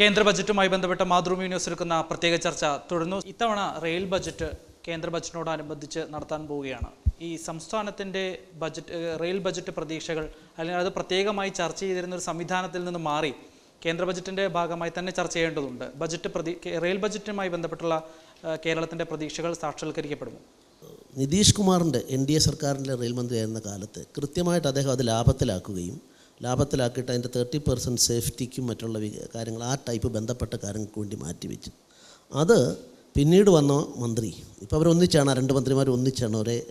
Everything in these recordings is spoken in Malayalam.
കേന്ദ്ര ബജറ്റുമായി ബന്ധപ്പെട്ട മാതൃഭൂമി ന്യൂസ് എടുക്കുന്ന പ്രത്യേക ചർച്ച തുടർന്നു ഇത്തവണ റെയിൽ ബജറ്റ് കേന്ദ്ര ബജറ്റിനോടനുബന്ധിച്ച് നടത്താൻ പോവുകയാണ്. ഈ സംസ്ഥാനത്തിന്റെ ബജറ്റ് റെയിൽ ബജറ്റ് പ്രതീക്ഷകൾ അല്ലെങ്കിൽ അത് പ്രത്യേകമായി ചർച്ച ചെയ്തിരുന്ന ഒരു സംവിധാനത്തിൽ നിന്ന് മാറി കേന്ദ്ര ബജറ്റിന്റെ ഭാഗമായി തന്നെ ചർച്ച ചെയ്യേണ്ടതുണ്ട്. ബജറ്റ് പ്രതി റെയിൽ ബജറ്റുമായി ബന്ധപ്പെട്ടുള്ള കേരളത്തിന്റെ പ്രതീക്ഷകൾ സാക്ഷാത്കരിക്കപ്പെടുമോ നിതീഷ് കുമാറിന്റെ എൻ ഡി എ സർക്കാരിന്റെ റെയിൽ മന്ത്രിയായിരുന്ന കാലത്ത് കൃത്യമായിട്ട് അദ്ദേഹം അത് ലാഭത്തിലാക്കുകയും ലാഭത്തിലാക്കിയിട്ട് അതിന്റെ തേർട്ടി പെർസെന്റ് സേഫ്റ്റിക്കും മറ്റുള്ള കാര്യങ്ങൾ ആ ടൈപ്പ് ബന്ധപ്പെട്ട കാര്യങ്ങൾക്ക് വേണ്ടി മാറ്റിവെച്ചു അത് പിന്നീട് വന്ന മന്ത്രി. ഇപ്പോൾ അവരൊന്നിച്ചാണ് രണ്ട് മന്ത്രിമാർ ഒന്നിച്ചാണ് ഒരേ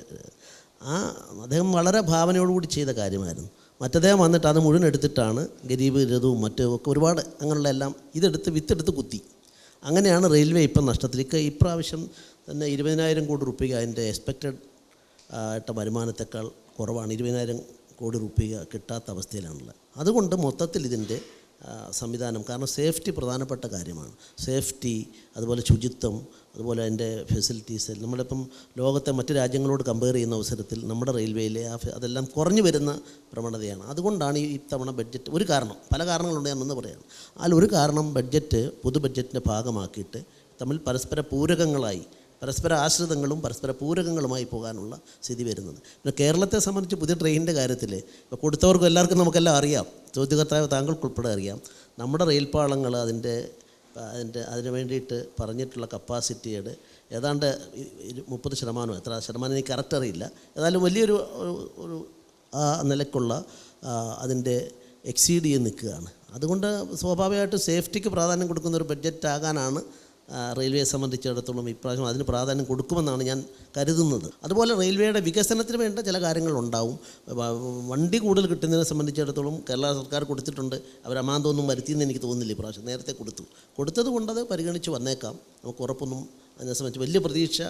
ആ അദ്ദേഹം വളരെ ഭാവനയോടുകൂടി ചെയ്ത കാര്യമായിരുന്നു. മറ്റദ്ദേഹം വന്നിട്ട് അത് മുഴുവൻ എടുത്തിട്ടാണ് ഗരീബ് രഥവും മറ്റും ഒക്കെ ഒരുപാട് അങ്ങനെയുള്ള എല്ലാം ഇതെടുത്ത് വിത്തെടുത്ത് കുത്തി. അങ്ങനെയാണ് റെയിൽവേ ഇപ്പം നഷ്ടത്തിലേക്ക് ഇപ്രാവശ്യം തന്നെ ഇരുപതിനായിരം കോടി റുപ്യ അതിന്റെ എക്സ്പെക്റ്റഡ് ആയിട്ട വരുമാനത്തെക്കാൾ കുറവാണ്. ഇരുപതിനായിരം കോടി റുപ്യ കിട്ടാത്ത അവസ്ഥയിലാണുള്ളത്. അതുകൊണ്ട് മൊത്തത്തിൽ ഇതിന്റെ സംവിധാനം കാരണം സേഫ്റ്റി പ്രധാനപ്പെട്ട കാര്യമാണ്. സേഫ്റ്റി അതുപോലെ ശുചിത്വം അതുപോലെ അതിന്റെ ഫെസിലിറ്റീസ് നമ്മളിപ്പം ലോകത്തെ മറ്റ് രാജ്യങ്ങളോട് കമ്പയർ ചെയ്യുന്ന അവസരത്തിൽ നമ്മുടെ റെയിൽവേയിലെ ആ അതെല്ലാം കുറഞ്ഞു വരുന്ന പ്രവണതയാണ്. അതുകൊണ്ടാണ് ഈ ഇത്തവണ ബഡ്ജറ്റ് ഒരു കാരണം പല കാരണങ്ങളുണ്ട് ഞാൻ ഒന്ന് പറയാം. അതിൽ ഒരു കാരണം ബഡ്ജറ്റ് പൊതു ബഡ്ജറ്റിന്റെ ഭാഗമാക്കിയിട്ട് തമ്മിൽ പരസ്പര പൂരകങ്ങളായി പരസ്പര ആശ്രിതങ്ങളും പരസ്പര പൂരകങ്ങളുമായി പോകാനുള്ള സ്ഥിതി വരുന്നത്. പിന്നെ കേരളത്തെ സംബന്ധിച്ച് പുതിയ ട്രെയിനിന്റെ കാര്യത്തിൽ ഇപ്പോൾ കൊടുത്തവർക്കും എല്ലാവർക്കും നമുക്കെല്ലാം അറിയാം. ചോദ്യകർത്താവ് താങ്കൾക്കുൾപ്പെടെ അറിയാം. നമ്മുടെ റെയിൽപാളങ്ങൾ അതിന്റെ അതിന്റെ അതിന് വേണ്ടിയിട്ട് പറഞ്ഞിട്ടുള്ള കപ്പാസിറ്റിയുടെ ഏതാണ്ട് മുപ്പത് ശതമാനം എത്ര ശതമാനം എനിക്ക് കറക്റ്റ് അറിയില്ല. ഏതായാലും വലിയൊരു ഒരു- നിലക്കുള്ള അതിന്റെ എക്സീഡ് ചെയ്ത് നിൽക്കുകയാണ്. അതുകൊണ്ട് സ്വാഭാവികമായിട്ടും സേഫ്റ്റിക്ക് പ്രാധാന്യം കൊടുക്കുന്ന ഒരു ബഡ്ജറ്റ് ആകാനാണ് റെയിൽവേയെ സംബന്ധിച്ചിടത്തോളം ഇപ്രാവശ്യം അതിന് പ്രാധാന്യം കൊടുക്കുമെന്നാണ് ഞാൻ കരുതുന്നത്. അതുപോലെ റെയിൽവേയുടെ വികസനത്തിന് വേണ്ട ചില കാര്യങ്ങളുണ്ടാവും. വണ്ടി കൂടുതൽ കിട്ടുന്നതിനെ സംബന്ധിച്ചിടത്തോളം കേരള സർക്കാർ കൊടുത്തിട്ടുണ്ട്. അവർ അമാന്തമൊന്നും വരുത്തിയെന്ന് എനിക്ക് തോന്നുന്നില്ല ഇപ്രാവശ്യം. നേരത്തെ കൊടുത്തു. കൊടുത്തത് കൊണ്ടത് പരിഗണിച്ച് വന്നേക്കാം. നമുക്ക് ഉറപ്പൊന്നും അതിനെ സംബന്ധിച്ച് വലിയ പ്രതീക്ഷ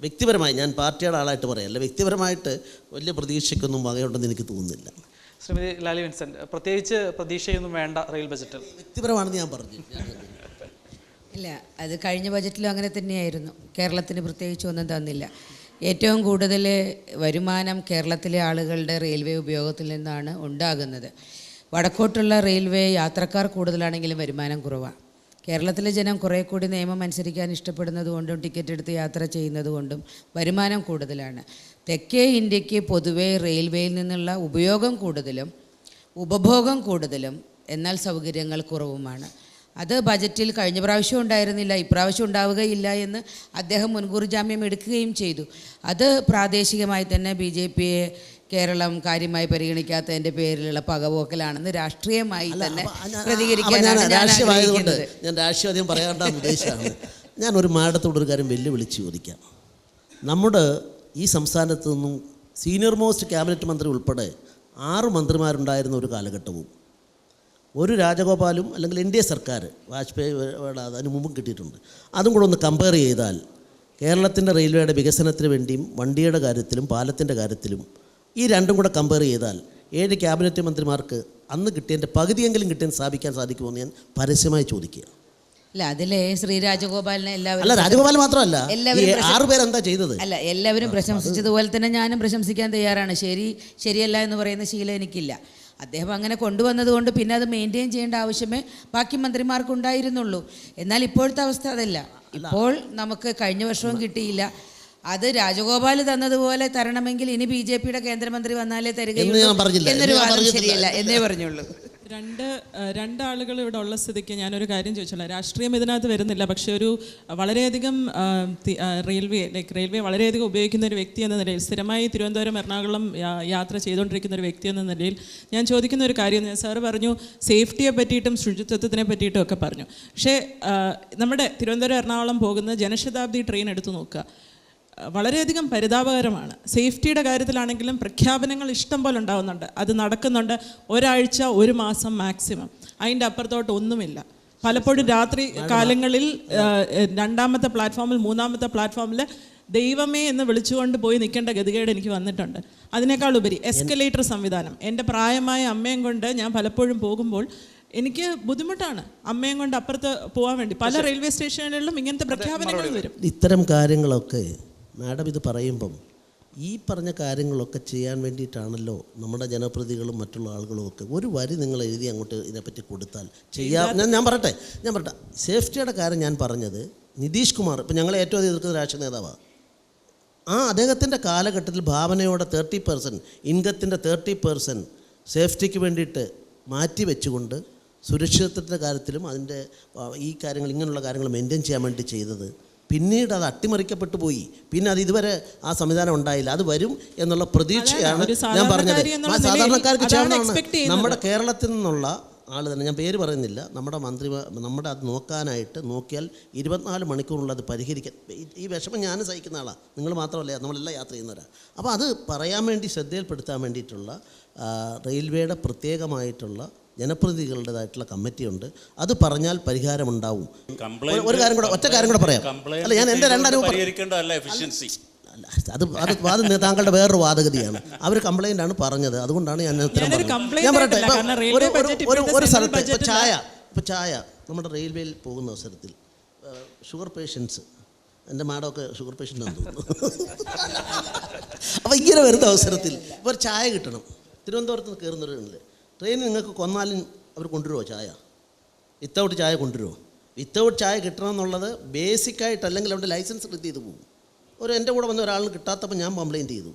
വ്യക്തിപരമായി ഞാൻ പാർട്ടിയുടെ ആളായിട്ട് പറയല്ല വ്യക്തിപരമായിട്ട് വലിയ പ്രതീക്ഷയ്ക്കൊന്നും വകയുണ്ടെന്ന് എനിക്ക് തോന്നുന്നില്ല. ശ്രീമതി ലാലി വിൻസെന്റ് പ്രത്യേകിച്ച് പ്രതീക്ഷയൊന്നും വേണ്ട റെയിൽ ബജറ്റിൽ. വ്യക്തിപരമാണെന്ന് ഞാൻ പറഞ്ഞു. ഇല്ല. അത് കഴിഞ്ഞ ബജറ്റിലും അങ്ങനെ തന്നെയായിരുന്നു. കേരളത്തിന് പ്രത്യേകിച്ച് ഒന്നും തന്നില്ല. ഏറ്റവും കൂടുതൽ വരുമാനം കേരളത്തിലെ ആളുകളുടെ റെയിൽവേ ഉപയോഗത്തിൽ നിന്നാണ് ഉണ്ടാകുന്നത്. വടക്കോട്ടുള്ള റെയിൽവേ യാത്രക്കാർ കൂടുതലാണെങ്കിലും വരുമാനം കുറവാണ് കേരളത്തിലെ ജനം കുറേ കൂടി നിയമം അനുസരിക്കാൻ ഇഷ്ടപ്പെടുന്നത് കൊണ്ടും ടിക്കറ്റ് എടുത്ത് യാത്ര ചെയ്യുന്നത് കൊണ്ടും വരുമാനം കൂടുതലാണ്. തെക്കേ ഇന്ത്യയ്ക്ക് പൊതുവേ റെയിൽവേയിൽ നിന്നുള്ള ഉപയോഗം കൂടുതലും ഉപഭോഗം കൂടുതലും എന്നാൽ സൗകര്യങ്ങൾ കുറവുമാണ്. അത് ബജറ്റിൽ കഴിഞ്ഞ പ്രാവശ്യം ഉണ്ടായിരുന്നില്ല ഇപ്രാവശ്യം ഉണ്ടാവുകയില്ല എന്ന് അദ്ദേഹം മുൻകൂർ ജാമ്യം എടുക്കുകയും ചെയ്തു. അത് പ്രാദേശികമായി തന്നെ ബി ജെ പിയെ കേരളം കാര്യമായി പരിഗണിക്കാത്തതിന്റെ പേരിലുള്ള പകപോക്കലാണെന്ന് രാഷ്ട്രീയമായി തന്നെ ഞാൻ- പ്രതികരിക്കാനാണ് രാഷ്ട്രീയം പറയാണ്ടെന്ന് ഞാൻ ഒരു മാഡത്തോട് ഒരു കാര്യം വെല്ലുവിളിച്ച് ചോദിക്കാം. നമ്മുടെ ഈ സംസ്ഥാനത്ത് നിന്നും സീനിയർ മോസ്റ്റ് ക്യാബിനറ്റ് മന്ത്രി ഉൾപ്പെടെ ആറ് മന്ത്രിമാരുണ്ടായിരുന്ന ഒരു കാലഘട്ടവും ഒരു രാജഗോപാലും അല്ലെങ്കിൽ എൻ ഡി എ സർക്കാർ വാജ്പേയി അതിന് മുമ്പും കിട്ടിയിട്ടുണ്ട്. അതും കൂടെ ഒന്ന് കമ്പയർ ചെയ്താൽ കേരളത്തിന്റെ റെയിൽവേയുടെ വികസനത്തിന് വേണ്ടിയും വണ്ടിയുടെ കാര്യത്തിലും പാലത്തിന്റെ കാര്യത്തിലും ഈ രണ്ടും കൂടെ കമ്പയർ ചെയ്താൽ ഏഴ് ക്യാബിനറ്റ് മന്ത്രിമാർക്ക് അന്ന് കിട്ടിയതിന്റെ പകുതിയെങ്കിലും കിട്ടിയെന്ന് സ്ഥാപിക്കാൻ സാധിക്കുമെന്ന് ഞാൻ പരസ്യമായി ചോദിക്കുക. അല്ല അതിലെ ശ്രീ രാജഗോപാലിനെ അല്ല എല്ലാവരും രാജഗോപാൽ മാത്രമല്ല. എല്ലാവരും ആറ് പേരെന്താ ചെയ്തത്? അല്ല എല്ലാവരും പ്രശംസിച്ചതുപോലെ തന്നെ ഞാനും പ്രശംസിക്കാൻ തയ്യാറാണ്. ശരി ശരിയല്ല എന്ന് പറയുന്ന ശീലം എനിക്കില്ല. അദ്ദേഹം അങ്ങനെ കൊണ്ടുവന്നതുകൊണ്ട് പിന്നെ അത് മെയിന്റെയിൻ ചെയ്യേണ്ട ആവശ്യമേ ബാക്കി മന്ത്രിമാർക്ക് ഉണ്ടായിരുന്നുള്ളൂ എന്നാൽ ഇപ്പോഴത്തെ അവസ്ഥ അതല്ല. ഇപ്പോൾ നമുക്ക് കഴിഞ്ഞ വർഷവും കിട്ടിയില്ല. അത് രാജഗോപാൽ തന്നതുപോലെ തരണമെങ്കിൽ ഇനി ബി ജെ പിയുടെ കേന്ദ്രമന്ത്രി വന്നാലേ തരികയുള്ളൂ. എന്നൊരു വാദം. ശരിയല്ല എന്നേ പറഞ്ഞുള്ളൂ. രണ്ട് രണ്ടാളുകൾ ഇവിടെ ഉള്ള സ്ഥിതിക്ക് ഞാനൊരു കാര്യം ചോദിച്ചോളാം. രാഷ്ട്രീയം ഇതിനകത്ത് വരുന്നില്ല. പക്ഷേ ഒരു വളരെയധികം റെയിൽവേ ലൈക്ക് റെയിൽവേ വളരെയധികം ഉപയോഗിക്കുന്ന ഒരു വ്യക്തി എന്ന നിലയിൽ സ്ഥിരമായി തിരുവനന്തപുരം എറണാകുളം യാത്ര ചെയ്തുകൊണ്ടിരിക്കുന്ന ഒരു വ്യക്തി എന്ന നിലയിൽ ഞാൻ ചോദിക്കുന്ന ഒരു കാര്യം ഞാൻ സാർ പറഞ്ഞു സേഫ്റ്റിയെ പറ്റിയിട്ടും ശുചിത്വത്തിനെ പറ്റിയിട്ടും ഒക്കെ പറഞ്ഞു. പക്ഷേ നമ്മുടെ തിരുവനന്തപുരം എറണാകുളം പോകുന്ന ജനശതാബ്ദി ട്രെയിൻ എടുത്തു നോക്കുക. വളരെയധികം പരിതാപകരമാണ്. സേഫ്റ്റിയുടെ കാര്യത്തിലാണെങ്കിലും പ്രഖ്യാപനങ്ങൾ ഇഷ്ടം പോലെ ഉണ്ടാകുന്നുണ്ട് അത് നടക്കുന്നുണ്ട് ഒരാഴ്ച ഒരു മാസം മാക്സിമം. അതിന്റെ അപ്പുറത്തോട്ട് ഒന്നുമില്ല. പലപ്പോഴും രാത്രി കാലങ്ങളിൽ രണ്ടാമത്തെ പ്ലാറ്റ്ഫോമിൽ മൂന്നാമത്തെ പ്ലാറ്റ്ഫോമിൽ ദൈവമേ എന്ന് വിളിച്ചുകൊണ്ട് പോയി നിൽക്കേണ്ട ഗതികേട് എനിക്ക് വന്നിട്ടുണ്ട്. അതിനേക്കാൾ ഉപരി എസ്കലേറ്റർ സംവിധാനം. എന്റെ പ്രായമായ അമ്മയും കൊണ്ട് ഞാൻ പലപ്പോഴും പോകുമ്പോൾ എനിക്ക് ബുദ്ധിമുട്ടാണ് അമ്മയും കൊണ്ട് അപ്പുറത്ത് പോകാൻ വേണ്ടി. പല റെയിൽവേ സ്റ്റേഷനുകളിലും ഇങ്ങനത്തെ പ്രഖ്യാപനങ്ങൾ വരും. ഇത്തരം കാര്യങ്ങളൊക്കെ മാഡം ഇത് പറയുമ്പം ഈ പറഞ്ഞ കാര്യങ്ങളൊക്കെ ചെയ്യാൻ വേണ്ടിയിട്ടാണല്ലോ നമ്മുടെ ജനപ്രതികളും മറ്റുള്ള ആളുകളും ഒക്കെ ഒരു വരി നിങ്ങൾ എഴുതി അങ്ങോട്ട് ഇതിനെപ്പറ്റി കൊടുത്താൽ ചെയ്യാം ഞാൻ ഞാൻ പറയട്ടെ ഞാൻ പറയട്ടെ. സേഫ്റ്റിയുടെ കാര്യം ഞാൻ പറഞ്ഞത് നിതീഷ് കുമാർ ഇപ്പം ഞങ്ങൾ ഏറ്റവും അധികം എതിർക്കുന്ന രാഷ്ട്രീയ നേതാവാണ് ആ അദ്ദേഹത്തിന്റെ കാലഘട്ടത്തിൽ ഭാവനയോടെ തേർട്ടി പെർസെന്റ് ഇൻകത്തിന്റെ തേർട്ടി പെർസെന്റ് സേഫ്റ്റിക്ക് വേണ്ടിയിട്ട് മാറ്റി വെച്ചുകൊണ്ട് സുരക്ഷിതത്വത്തിന്റെ കാര്യത്തിലും അതിന്റെ ഈ കാര്യങ്ങൾ ഇങ്ങനെയുള്ള കാര്യങ്ങൾ മെയിന്റെയിൻ ചെയ്യാൻ വേണ്ടി ചെയ്തത് പിന്നീട് അത് അട്ടിമറിക്കപ്പെട്ടു പോയി. പിന്നെ അത് ഇതുവരെ ആ സംവിധാനം ഉണ്ടായില്ല. അത് വരും എന്നുള്ള പ്രതീക്ഷയാണ് ഞാൻ പറഞ്ഞത്. സാധാരണക്കാർക്ക് ചെയ്യുന്നത്. നമ്മുടെ കേരളത്തിൽ നിന്നുള്ള ആൾ തന്നെ. ഞാൻ പേര് പറയുന്നില്ല. നമ്മുടെ മന്ത്രി നമ്മുടെ അത് നോക്കാനായിട്ട് നോക്കിയാൽ ഇരുപത്തിനാല് മണിക്കൂറിനുള്ളിൽ അത് പരിഹരിക്കാൻ ഈ- വിഷമം ഞാൻ സഹിക്കുന്ന ആളാണ് നിങ്ങൾ മാത്രമല്ല നമ്മളെല്ലാം യാത്ര ചെയ്യുന്നവരാണ് അപ്പോൾ അത് പറയാൻ വേണ്ടി ശ്രദ്ധയിൽപ്പെടുത്താൻ വേണ്ടിയിട്ടുള്ള റെയിൽവേയുടെ പ്രത്യേകമായിട്ടുള്ള ജനപ്രതിനിധികളുടേതായിട്ടുള്ള കമ്മിറ്റിയുണ്ട്. അത് പറഞ്ഞാൽ പരിഹാരമുണ്ടാവും. ഒരു- ഒരു കാര്യം കൂടെ ഒറ്റ കാര്യം കൂടെ പറയാം. അല്ല ഞാൻ എന്റെ രണ്ടനുഭവം അത് അത് അത് താങ്കളുടെ വേറൊരു വാദഗതിയാണ്. അവർ കംപ്ലൈന്റ് ആണ് പറഞ്ഞത്. അതുകൊണ്ടാണ് ഞാൻ ഉത്തരം പറഞ്ഞത്. ഞാൻ പറയട്ടെ ഒരു ഒരു- ബഡ്ജറ്റ് ഒരു ഒരു സെൻട്രൽ സ്ഥലത്ത് ഇപ്പോൾ ചായ ഇപ്പോൾ ചായ നമ്മുടെ റെയിൽവേയിൽ പോകുന്ന അവസരത്തിൽ ഷുഗർ പേഷ്യൻസ് എന്റെ മാഡമൊക്കെ ഷുഗർ പേഷ്യന്റ് ആണെന്ന് തോന്നുന്നു. അപ്പോൾ ഇങ്ങനെ വരുന്ന അവസരത്തിൽ ഇപ്പോൾ ഒരു ചായ കിട്ടണം. തിരുവനന്തപുരത്ത് നിന്ന് കയറുന്നവരുണ്ട് ട്രെയിൻ നിങ്ങൾക്ക് കൊന്നാലും അവർ കൊണ്ടുവരുമോ ചായ? വിത്തൗട്ട് ചായ കൊണ്ടുവരുമോ വിത്തൗട്ട് ചായ കിട്ടണം എന്നുള്ളത് ബേസിക്കായിട്ട് അല്ലെങ്കിൽ അവിടെ ലൈസൻസ് എടുത്ത് ചെയ്ത് പോകും. ഒരു എന്റെ കൂടെ വന്ന ഒരാളിന് കിട്ടാത്തപ്പോൾ ഞാൻ കംപ്ലയിന്റ് ചെയ്തു.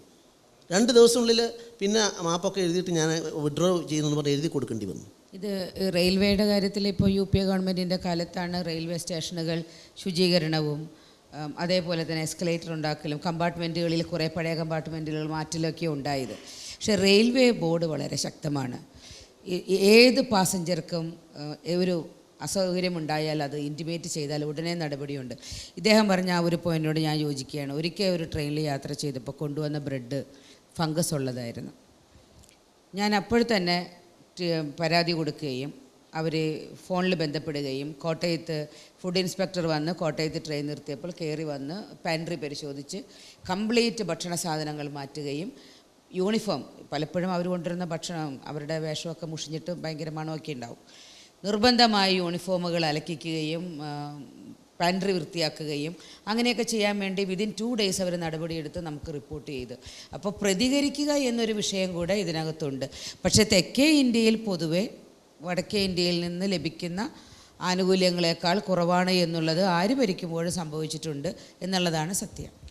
രണ്ട് ദിവസത്തിനുള്ളിൽ പിന്നെ മാപ്പൊക്കെ എഴുതിയിട്ട് ഞാൻ വിഡ്രോ ചെയ്യുന്നു പറഞ്ഞ് എഴുതി കൊടുക്കേണ്ടി വന്നു. ഇത് റെയിൽവേയുടെ കാര്യത്തിൽ ഇപ്പോൾ യു പി എ ഗവൺമെന്റിന്റെ കാലത്താണ് റെയിൽവേ സ്റ്റേഷനുകൾ ശുചീകരണവും അതേപോലെ തന്നെ എസ്കലേറ്റർ ഉണ്ടാക്കലും കമ്പാർട്ട്മെന്റുകളിൽ കുറേ പഴയ കമ്പാർട്ട്മെന്റുകൾ മാറ്റലൊക്കെ ഉണ്ടായത്. പക്ഷേ റെയിൽവേ ബോർഡ് വളരെ ശക്തമാണ്. ഏത് പാസഞ്ചർക്കും ഒരു അസൗകര്യമുണ്ടായാൽ അത് ഇന്റിമേറ്റ് ചെയ്താൽ ഉടനെ നടപടിയുണ്ട്. ഇദ്ദേഹം പറഞ്ഞ ആ ഒരു പോയിന്റിനോട് ഞാൻ യോജിക്കുകയാണ്. ഒരിക്കൽ ഒരു ട്രെയിനിൽ യാത്ര ചെയ്തപ്പോൾ കൊണ്ടുവന്ന ബ്രെഡ് ഫംഗസ് ഉള്ളതായിരുന്നു. ഞാൻ അപ്പോൾ തന്നെ പരാതി കൊടുക്കുകയും അവർ ഫോണിൽ ബന്ധപ്പെടുകയും കോട്ടയത്ത് ഫുഡ് ഇൻസ്പെക്ടർ വന്ന് കോട്ടയത്ത് ട്രെയിൻ നിർത്തിയപ്പോൾ കയറി വന്ന് പാൻട്രി പരിശോധിച്ച് കംപ്ലീറ്റ് ഭക്ഷണ സാധനങ്ങൾ മാറ്റുകയും യൂണിഫോം. പലപ്പോഴും അവർ കൊണ്ടുവരുന്ന ഭക്ഷണം അവരുടെ വേഷമൊക്കെ മുഷിഞ്ഞിട്ട് ഭയങ്കര മണമൊക്കെ ഉണ്ടാവും. നിർബന്ധമായി യൂണിഫോമുകൾ അലക്കിക്കുകയും പാൻട്രി വൃത്തിയാക്കുകയും അങ്ങനെയൊക്കെ ചെയ്യാൻ വേണ്ടി വിതിൻ ടു ഡേയ്സ് അവർ നടപടിയെടുത്ത് നമുക്ക് റിപ്പോർട്ട് ചെയ്തു. അപ്പോൾ പ്രതികരിക്കുക എന്നൊരു വിഷയം കൂടെ ഇതിനകത്തുണ്ട്. പക്ഷേ തെക്കേ ഇന്ത്യയിൽ പൊതുവെ വടക്കേ ഇന്ത്യയിൽ നിന്ന് ലഭിക്കുന്ന ആനുകൂല്യങ്ങളെക്കാൾ കുറവാണ് എന്നുള്ളത് ആര് ഭരിക്കുമ്പോഴും സംഭവിച്ചിട്ടുണ്ട് എന്നുള്ളതാണ് സത്യം.